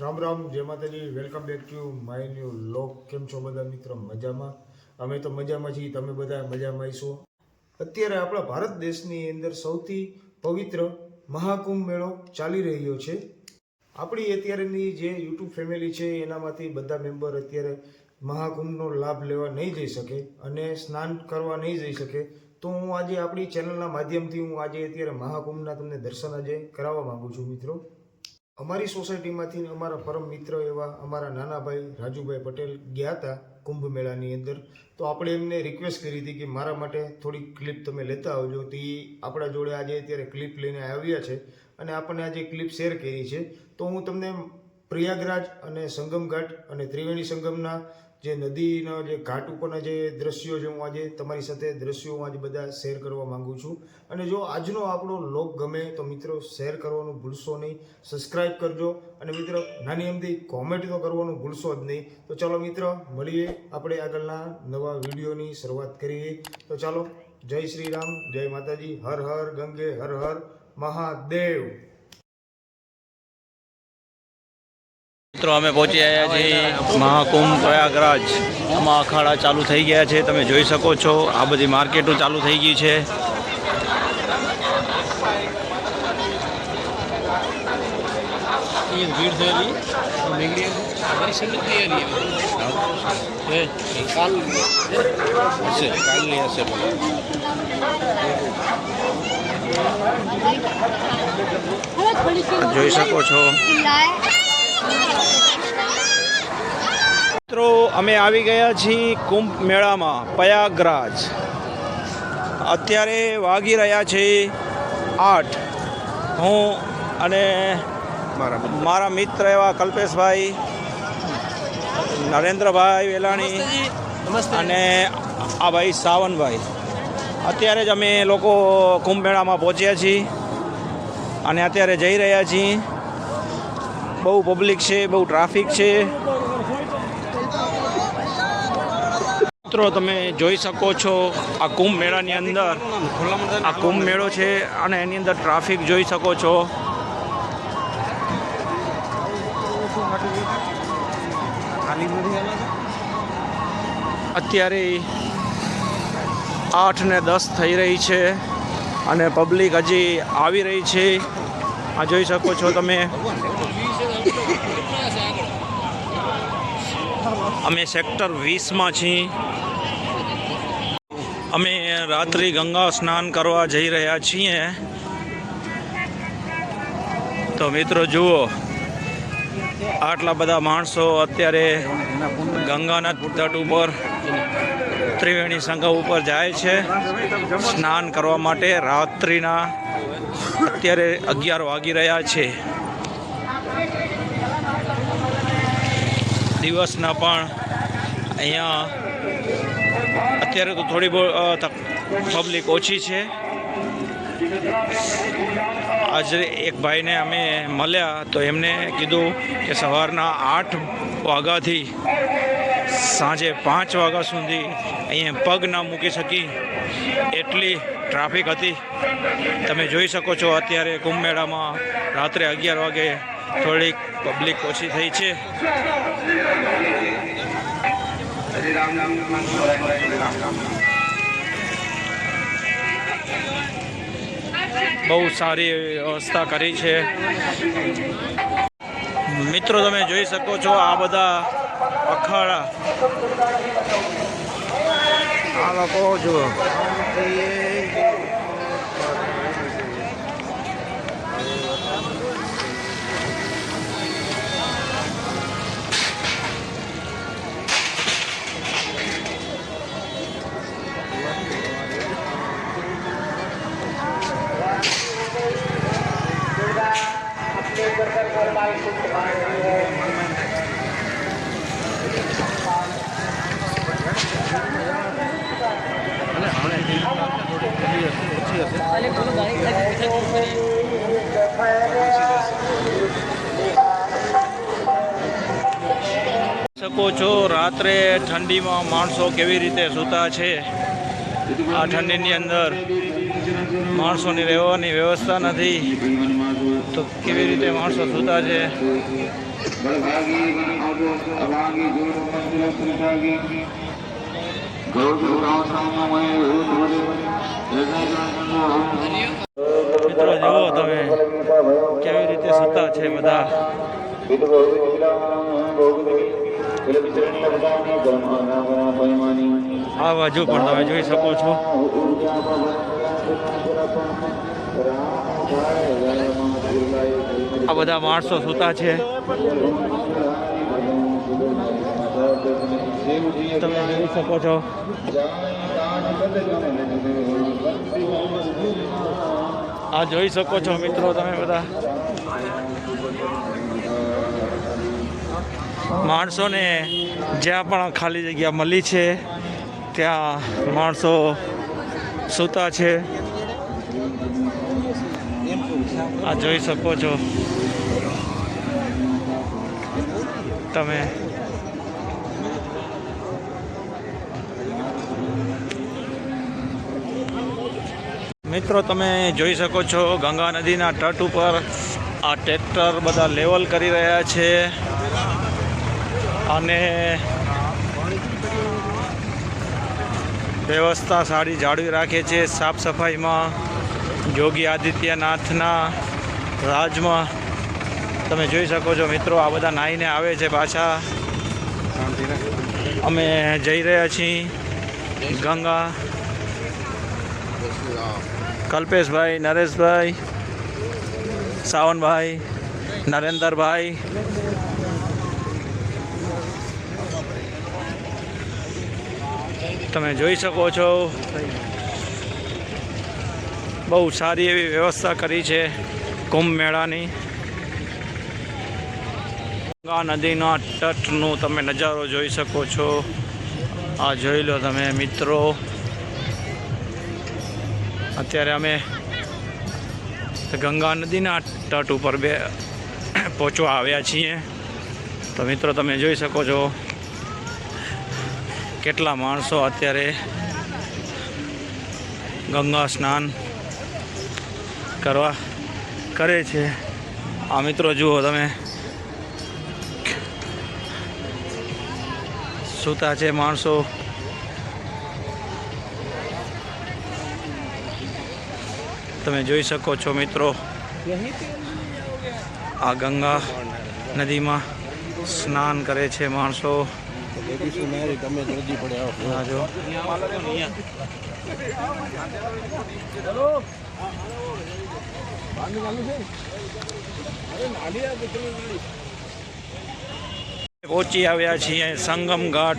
રામ રામ, જય Mataji. Welcome back to my new look. કેમ છો બધા મિત્રો? મજામાં? અમે તો મજામાં છીએ. તમે બધા મજામાં આવીશો અત્યારે આપણા ભારત દેશની અંદર સૌથી પવિત્ર મહાકુંભ મેળો ચાલી રહ્યો છે. આપણી અત્યારેની જે યુટ્યુબ ફેમિલી છે, એનામાંથી બધા મેમ્બર અત્યારે મહાકુંભનો લાભ લેવા નહીં જઈ શકે અને સ્નાન કરવા નહીં જઈ શકે. તો હું આજે આપણી ચેનલના માધ્યમથી હું આજે અત્યારે મહાકુંભના તમને દર્શન આજે કરાવવા માગું છું, મિત્રો. અમારી સોસાયટીમાંથી અમારા પરમ મિત્ર એવા અમારા નાના ભાઈ રાજુભાઈ પટેલ ગયા હતા કુંભ મેળાની અંદર. તો આપણે એમને રિક્વેસ્ટ કરી હતી કે મારા માટે થોડી ક્લિપ તમે લેતા આવજો. તો એ આપણા જોડે આજે અત્યારે ક્લિપ લઈને આવ્યા છે અને આપણને આજે ક્લિપ શેર કરી છે. તો હું તમને પ્રયાગરાજ અને સંગમ ઘાટ અને ત્રિવેણી સંગમના જે નદીના જે ઘાટ ઉપરના જે દ્રશ્યો જે હું આજે તમારી સાથે દ્રશ્યો હું આજે બધા શેર કરવા માગું છું. અને જો આજનો આપણો લોક ગમે તો મિત્રો શેર કરવાનું ભૂલશો નહીં સબસ્ક્રાઈબ કરજો. અને મિત્રો, નાની એમથી કોમેન્ટ તો કરવાનું ભૂલશો જ નહીં. તો ચાલો મિત્રો, મળીએ આપણે આગળના નવા વિડીયોની શરૂઆત કરીએ. તો ચાલો, જય શ્રી રામ, જય માતાજી, હર હર ગંગે, હર હર મહાદેવ. મિત્રો અમે પહોંચી આવ્યા છીએ મહાકુંભ પ્રયાગરાજ. એમાં અખાડા ચાલુ થઈ ગયા છે તમે જોઈ શકો છો આ બધી માર્કેટો ચાલુ થઈ ગઈ છે. જોઈ શકો છો. મિત્રો અમે આવી ગયા છીએ કુંભ મેળામાં પ્રયાગરાજ. અત્યારે વાગી રહ્યા છે આઠ. હું અને મારા મિત્ર. એવા કલ્પેશભાઈ નરેન્દ્રભાઈ વેલાણી અને આ ભાઈ સાવનભાઈ. અત્યારે જ અમે લોકો કુંભ મેળામાં પહોંચ્યા છીએ અને અત્યારે જઈ રહ્યા છીએ. બહુ પબ્લિક છે, બહુ ટ્રાફિક છે. મિત્રો, તમે જોઈ શકો છો આ કુંભ મેળાની અંદર, આ કુંભ મેળો છે અને એની અંદર ટ્રાફિક જોઈ શકો છો. અત્યારે આઠ ને દસ થઈ રહી છે અને પબ્લિક હજી આવી રહી છે. આ જોઈ શકો છો તમે. અમે સેક્ટર વીસમાં છીએ. અમે રાત્રિ ગંગા સ્નાન કરવા જઈ રહ્યા છીએ. તો મિત્રો જુઓ, આટલા બધા માણસો અત્યારે ગંગાના તટ ઉપર, ત્રિવેણી સંગમ ઉપર જાય છે. સ્નાન કરવા માટે રાત્રિના અત્યારે અગિયાર વાગી રહ્યા છે. દિવસના પણ અહીંયા અત્યારે તો થોડી પબ્લિક ઓછી છે. આજે એક ભાઈને અમે મળ્યા તો એમને કીધું કે સવારના આઠ વાગ્યાથી સાંજે પાંચ વાગ્યા સુધી અહીંયા પગ ના મૂકી શકી. એટલી ટ્રાફિક હતી. તમે જોઈ શકો છો અત્યારે કુંભમેળામાં રાત્રે અગિયાર વાગે થોડીક પબ્લિક ઓછી થઈ છે. બહુ સારી વ્યવસ્થા કરી છે. મિત્રો, તમે જોઈ શકો છો આ બધા અખાડા. આ લોકો શકો છો રાત્રે ઠંડીમાં માણસો કેવી રીતે સૂતા છે? આ ઠંડીની અંદર માણસોની રહેવાની વ્યવસ્થા નથી. તો કેવી રીતે માણસો સૂતા છે? મિત્રો, જુઓ તમે કેવી રીતે સૂતા છે બધા. આ બાજુ પણ તમે જોઈ શકો છો. આ બધા માણસો સૂતા છે. તમે જોઈ શકો છો. આ જોઈ શકો છો મિત્રો તમે બધા. માણસોને જ્યાં પણ ખાલી જગ્યા મળી છે, ત્યાં માણસો સૂતા છે. આ જોઈ શકો છો. તમે. મિત્રો, તમે જોઈ શકો છો ગંગા નદીના તટ ઉપર આ ટ્રેક્ટર બધા લેવલ કરી રહ્યા છે. અને વ્યવસ્થા સારી જાળવી રાખે છે, સાફ સફાઈમાં. યોગી આદિત્યનાથના રાજમાં. તમે જોઈ શકો છો મિત્રો, આ બધા નાહીને આવે છે પાછા. અમે જઈ રહ્યા છીએ ગંગા. કલ્પેશભાઈ, નરેશભાઈ, સાવનભાઈ, નરેન્દ્રભાઈ તમે જોઈ શકો છો. બહુ સારી એવી વ્યવસ્થા કરી છે કુંભ મેળાની. ગંગા નદીના તટનું તમે નજારો જોઈ શકો છો. આ જોઈ લો તમે મિત્રો. અત્યારે અમે ગંગા નદીના તટ ઉપર બે પહોંચવા આવ્યા છીએ. તો મિત્રો, તમે જોઈ શકો છો કેટલા માણસો અત્યારે ગંગા સ્નાન કરવા કરે છે? આ મિત્રો જુઓ તમે. સૂતા છે માણસો. તમે જોઈ શકો છો મિત્રો. આ ગંગા નદીમાં સ્નાન કરે છે માણસો. पहुँची छे संगम घाट।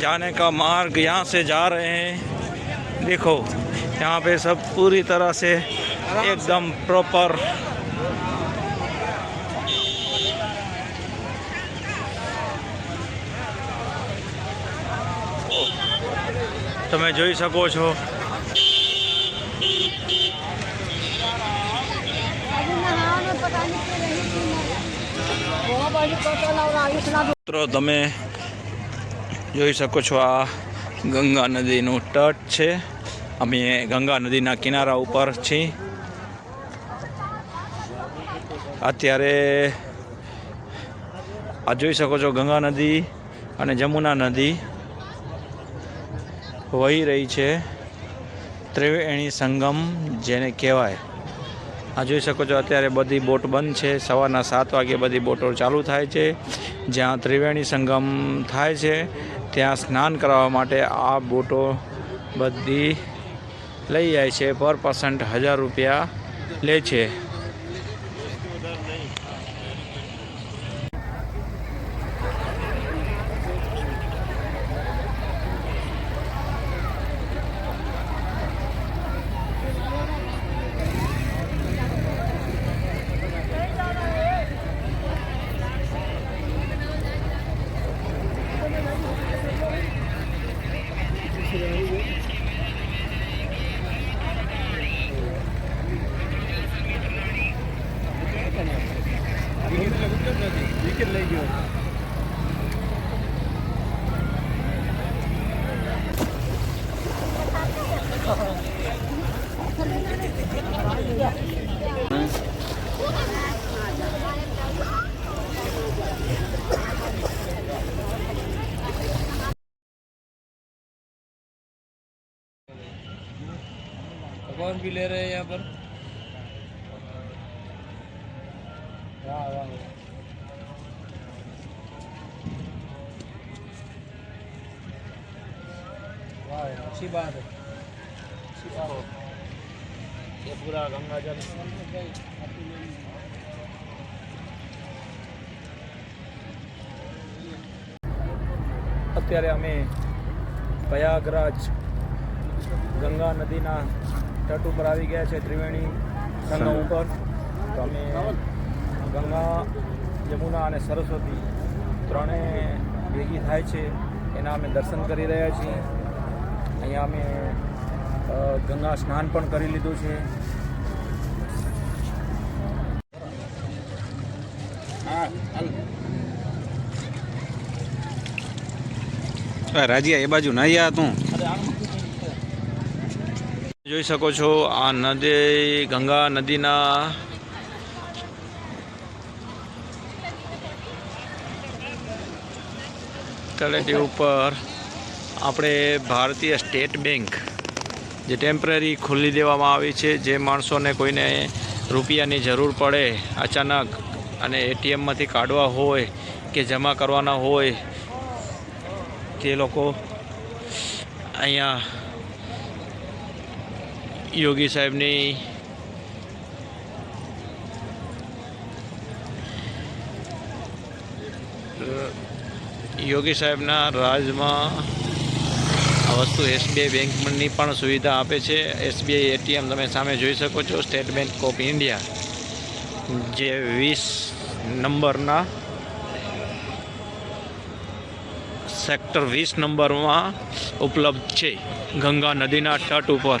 जाने का मार्ग यहाँ से जा रहे हैं। देखो, यहाँ पे सब पूरी तरह से एकदम प्रॉपर તમે જોઈ શકો છો. મિત્રો, તમે જોઈ શકો છો આ ગંગા નદીનું તટ છે. અમે ગંગા નદીના કિનારા ઉપર છીએ. અત્યારે આ જોઈ શકો છો ગંગા નદી અને જમુના નદી. વહી રહી છે. ત્રિવેણી સંગમ જેને કહેવાય. આ જોઈ શકો છો અત્યારે બધી બોટ બંધ છે. સવારના સાત વાગે બધી બોટો ચાલુ થાય છે. જ્યાં ત્રિવેણી સંગમ થાય છે, ત્યાં સ્નાન કરાવવા માટે આ બોટો બધી લઈ જાય છે. પર પર્સન્ટ હજાર રૂપિયા લે છે. सामान भी ले रहे हैं यहाँ पर वाह वाह वाह वाह, अच्छी बात है अच्छी बात है ये पूरा गंगा जल અત્યારે અમે પ્રયાગરાજ ગંગા નદીના તટ ઉપર આવી ગયા છે ત્રિવેણી સંગમ ઉપર. તો અમે ગંગા યમુના અને સરસ્વતી ત્રણે ભેગી થાય છે. એના અમે દર્શન કરી રહ્યા છીએ. અહીંયા અમે ગંગા સ્નાન પણ કરી લીધું છે. રાજીયા એ બાજુ નહીં આ તું? જોઈ શકો છો આ નદી, ગંગા નદીના તળેટી ઉપર આપણે ભારતીય સ્ટેટ બેંક જે ટેમ્પરરી ખોલી દેવામાં આવી છે, જે માણસોને કોઈને રૂપિયાની જરૂર પડે અચાનક અને એટીએમમાંથી કાઢવા હોય કે જમા કરવાના હોય, તે લોકો અહીંયા યોગી સાહેબની યોગી સાહેબના રાજમાં આ વસ્તુ એસબીઆઈ બેંકની પણ સુવિધા આપે છે. એસબીઆઈ એટીએમ તમે સામે જોઈ શકો છો, સ્ટેટ બેંક ઓફ ઇન્ડિયા. જે વીસ નંબરના સેક્ટર વીસ નંબરમાં ઉપલબ્ધ છે. ગંગા નદીના તટ ઉપર.